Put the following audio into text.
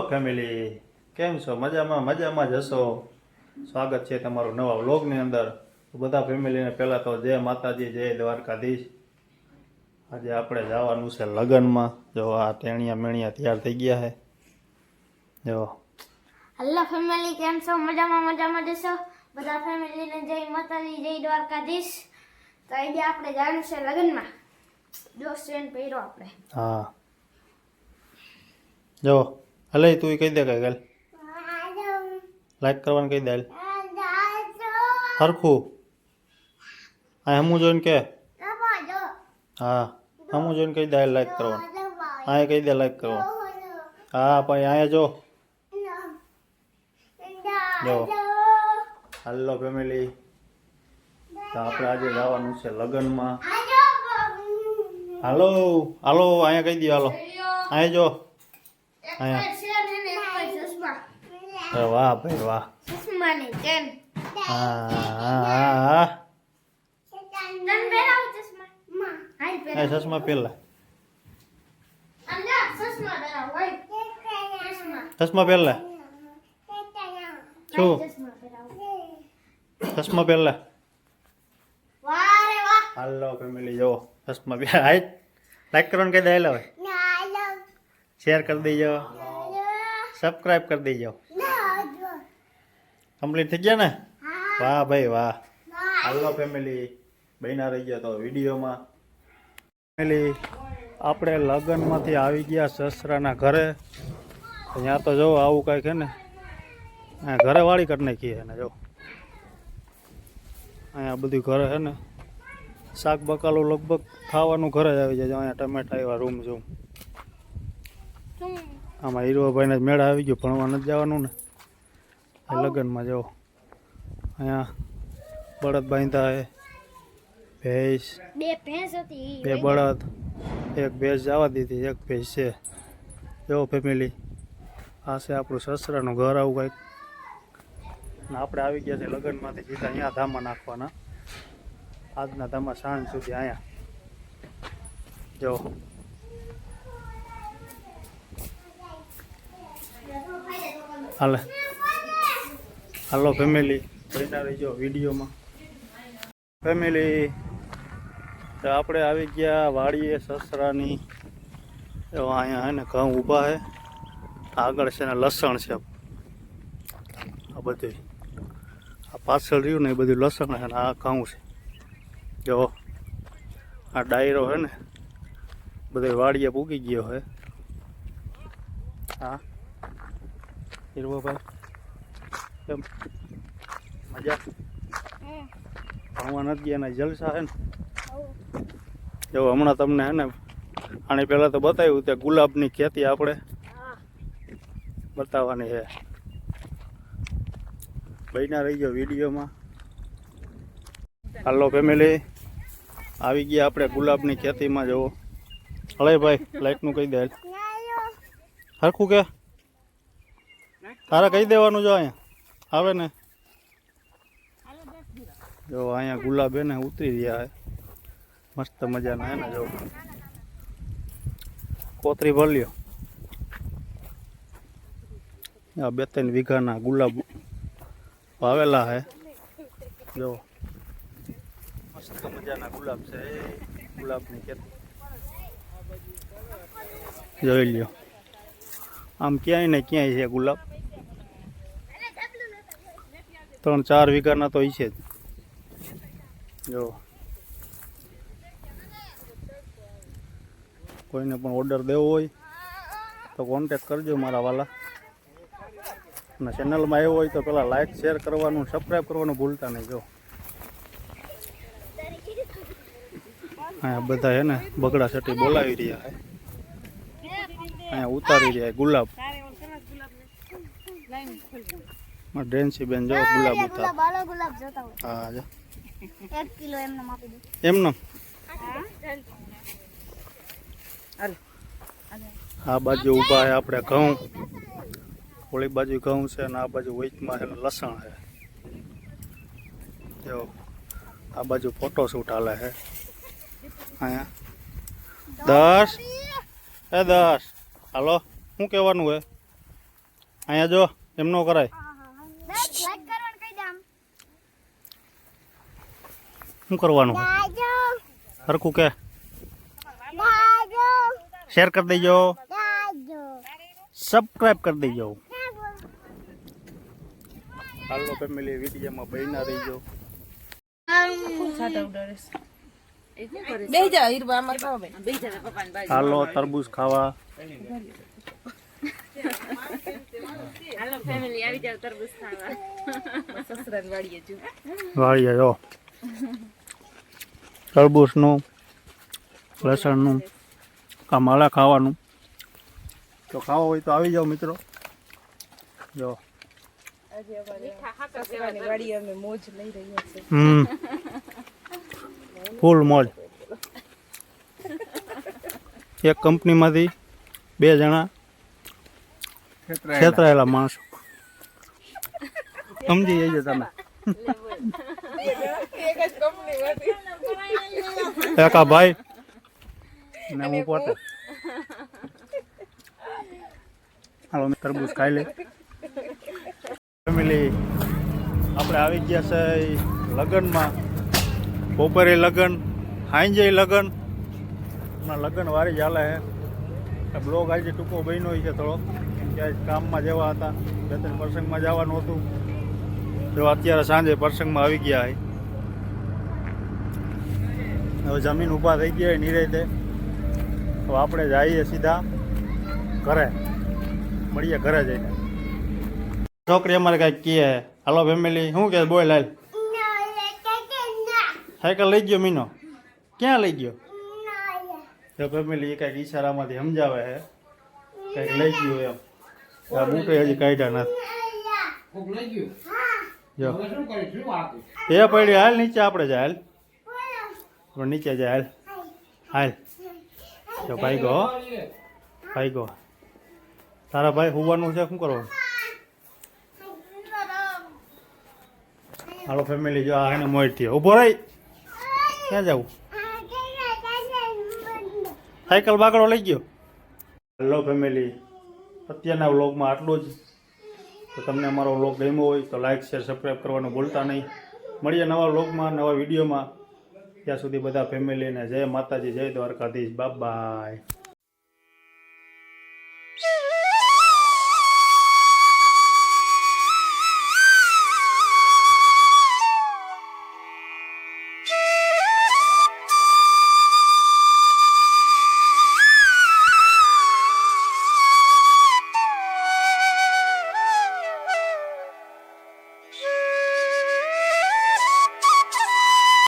Family કેમ છો? મજામાં મજામાં જ હશો? સ્વાગત છે તમારું નવા વ્લોગની અંદર. બધા ફેમિલીને પહેલાં તો જય માતાજી જય દ્વારકાધીશ. આજે આપણે જવાનું છે લગ્નમાં. જો આ ટેણિયા મેણિયા તૈયાર થઈ ગયા છે. જો. હેલો ફેમિલી કેમ છો? મજામાં મજામાં જશો બધા ફેમિલીને જય માતાજી જય દ્વારકાધીશ. તો આજે આપણે જવાનું છે લગ્નમાં. જો સેન પહેરો આપણે. હા. જો. હલે, તું કહી દે કાલ લાઈક કરવાનું કહી દે. હરખું. આ હમું જોઈને કે? હા, હમું જોઈને કહી દે લાઈક કરવાનું. અહીંયા કહી દે લાઈક કરવાનું. હા, ભાઈ, અહીંયા જો. જો. હાલો ફેમિલી તો આપણે આજે જવાનું છે લગ્નમાં. હાલો હાલો, અહીંયા કહી દો, હાલો. અહીંયા જો. વાહ ભાઈ વાહ. ચશ્માની ચેન ચશ્મા. પહેલા ચશ્મા પહેલા શું? ચશ્મા પહેલા હાલો ફેમિલી જો ચશ્મા પહેલા લાઈક કરવાનું કહી દે હાલો હવે શેર કરી દેજો. સબસ્ક્રાઈબ કરી દેજો. કમ્પ્લીટ થઈ ગયા ને? વાહ ભાઈ વાહ. હાલો ફેમિલી બહેના રહી ગયા તો વિડીયોમાં. ફેમિલી આપણે લગ્નમાંથી આવી ગયા સસરાના ઘરે. ત્યાં તો જો આવું કાંઈક છે ને ઘરે વાળી કરી નાખીએ ને જો. અહીંયા બધું ઘરે છે ને. શાક બકાલું લગભગ ખાવાનું ઘરે જ આવી જાય અહીંયા ટમેટા એવા રૂમ જોમ આમાં હીરોભાઈને મેળા આવી ગયો ભણવા નથી જવાનું ને. લગ્નમાં જવો અહીંયા બળદ બાંધતા હે ભેંસ. બે ભેંસ હતી બે બળદ એક ભેંસ જવા દીધી એક ભેંસ છે. જો ફેમિલી આ છે આપણું સસરાનું ઘર આવું કંઈક. ને આપણે આવી ગયા છે લગ્નમાંથી સીધા અહીંયા ધામા નાખવાના. આજના ધામા સાંજ સુધી અહીંયા. જો હાલે. હાલો ફેમિલી બન્યા રહીજો વિડીયોમાં. ફેમિલી તો આપણે આવી ગયા વાડીએ સસરાની. અહીંયા હે ઘઉં ઊભા છે આગળ છે ને લસણ છે. આ બધી આ પાછળ રહ્યું ને એ બધું લસણ છે ને આ ઘઉં છે. જો, આ ડાયરો છે ને બધે વાડીએ પૂગી ગયો છે હા. હીરવાભાઈ કેમ મજા ભણવા નથી ગયા જલસા છે ને જો હમણાં તમને હે ને આની પહેલાં તો બતાવ્યું તે ગુલાબની ખેતી આપણે બતાવવાની છે બન્યા રહી ગયો વિડીયોમાં હાલો ફેમિલી આવી ગયા આપણે ગુલાબની ખેતીમાં જવો હળે ભાઈ લાઈટનું કહી દે. હરખું કે? તારે કહી દેવાનું જો અહીંયા. આવે ને? જો અહીંયા ગુલાબ એને ઉતરી રહ્યા મસ્ત મજાના હે ને જો. કોતરી ભર્યો આ બે ત્રણ વીઘાના ગુલાબ વાવેલા હે. જો. મસ્ત મજાના ગુલાબ છે. ગુલાબની ખેતી. જોઈ લ્યો. આમ ક્યાંય ને ક્યાંય છે ગુલાબ. ત્રણ ચાર વીઘાના તો ઈ છે જ. જો. કોઈને પણ ઓર્ડર દેવો હોય, તો કોન્ટેક કરજો મારા વાલા. અને ચેનલમાં આવ્યો હોય તો પેલા લાઈક શેર કરવાનું સબસ્ક્રાઈબ કરવાનું ભૂલતા નહીં, જો. અહીંયા બધા હે ને બગડા સટી બોલાવી રહ્યા હે. અહીંયા ઉતારી રહ્યા ગુલાબ. ડ્રેન્સી બેન જો ગુલાબ ઉતાર. હા આલો ગુલાબ જોતા હોય. હા જો. 1 કિલો એમને આપી દો. એમને? આ બાજુ ઊભા છે આપણે ઘઉં. ઓલી બાજુ ઘઉં છે અને આ બાજુ વચમાં છે લસણ છે જો આ બાજુ ફોટો શૂટ હાલે છે અહીંયા. દસ. એ દસ. હાલો શું કહેવાનું હે? અહીંયા જો એમ ન કરાય. લાઈક કરવાનું કહી દે આમ શું કરવાનું? હરખું કે? શેર કરી દેજો. સબસ્ક્રાઇબ કરી દેજો. હાલો ફેમિલી વિડીયોમાં બહીના રહીજો. હાલો તરબૂચ ખાવા. હાલો ફેમિલી આવી જાવ તરબૂચ ખાવા. સસરાને વાડીએ જો વાળીએ, જો. તરબૂચનું, લસણનું માળા ખાવાનું. તો ખાવા હોય તો આવી જાઓ મિત્રો. જો. વાડીએ ફૂલ મોજ. એક કંપનીમાંથી બે જણા છેતરાયેલા. માણસો. સમજી જઈજો તમે. એક ભાઈ. ને હું પોતે. હાલો મેં તરબૂચ ખાઈ લે ફેમિલી આપણે આવી ગયા છે લગ્નમાં. બપોરે લગ્ન સાંજે લગ્ન. હમણાં લગ્ન વારી ચાલે હે બ્લોગ આજે ટૂંકો બન્યો છે થોડો કેમ કે આજ કામમાં જવા હતા. બે ત્રણ પ્રસંગમાં જવાનું હતું. જો અત્યારે સાંજે પ્રસંગમાં આવી ગયા હવે જમીન ઊભા થઈ ગયા નિરાતે તો આપણે જઈએ સીધા ઘરે. મળીએ ઘરે જઈને. છોકરી અમારે કાંઈક કહે હાલો ફેમિલી શું કે બોલ હાલ. સાયકલ લઈ ગયો મીનો? ક્યાં લઈ ગયો? તો ફેમિલી કાંઈક ઈશારામાંથી સમજાવે છે. કંઈક લઈ ગયો એમ. આ બૂટે હજી કાઢ્યા નથી. જો. એ પડી હાલ નીચે આપણે જાય હાલ. આપણે નીચે જાય હાલ. હાલ. જો ભાઈ ગો. ભાઈ ગો. તારા ભાઈ હોવાનું છે શું કરવાનું? હાલો ફેમિલી જો આ એને થયો ઊભો રહી. ક્યાં જવું? સાયકલ બાગડો લઈ ગયો. હેલો ફેમિલી અત્યારના વ્લોગમાં આટલું જ. તો તમને અમારો વ્લોગ ગમ્યો હોય તો લાઇક શેર સબસ્ક્રાઈબ કરવાનું ભૂલતા નહીં. મળીએ નવા વ્લોગમાં, નવા વિડીયોમાં. ત્યાં સુધી બધા ફેમિલીને જય માતાજી, જય દ્વારકાધીશ. Bye bye